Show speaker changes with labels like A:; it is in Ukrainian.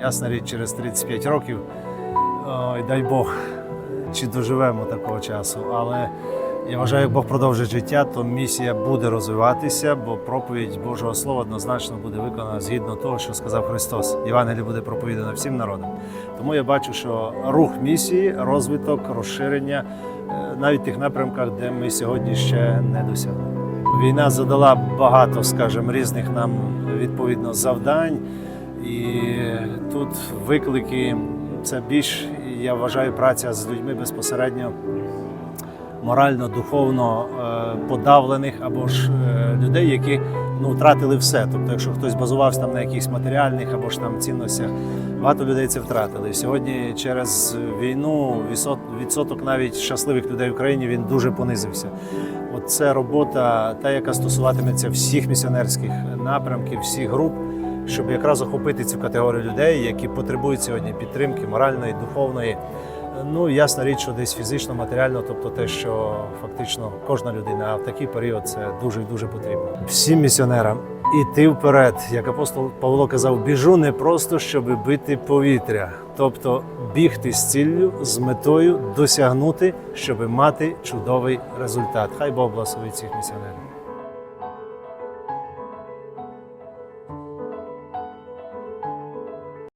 A: Ясна річ, через 35 років, ой, дай Бог, чи доживемо такого часу. Але я вважаю, як Бог продовжить життя, то місія буде розвиватися, бо проповідь Божого Слова однозначно буде виконана згідно того, що сказав Христос. Євангеліє буде проповідано всім народам. Тому я бачу, що рух місії, розвиток, розширення е, навіть в тих напрямках, де ми сьогодні ще не досягли. Війна задала багато, скажімо, різних нам відповідно завдань, і тут виклики це більш, я вважаю, праця з людьми безпосередньо морально, духовно е, подавлених або ж е, людей, які ну, втратили все. Тобто, якщо хтось базувався там на якихось матеріальних або ж там цінностях, багато людей це втратили. Сьогодні через війну відсот- відсоток навіть щасливих людей в країні він дуже понизився. От це робота, та яка стосуватиметься всіх місіонерських напрямків, всіх груп, щоб якраз охопити цю категорію людей, які потребують сьогодні підтримки моральної, духовної. Ну, ясна річ, що десь фізично, матеріально, тобто те, що фактично кожна людина, а в такий період це дуже і дуже потрібно. Всім місіонерам іти вперед, як апостол Павло казав, біжу не просто, щоб бити повітря, тобто бігти з ціллю, з метою досягнути, щоб мати чудовий результат. Хай Бог благословить цих місіонерів.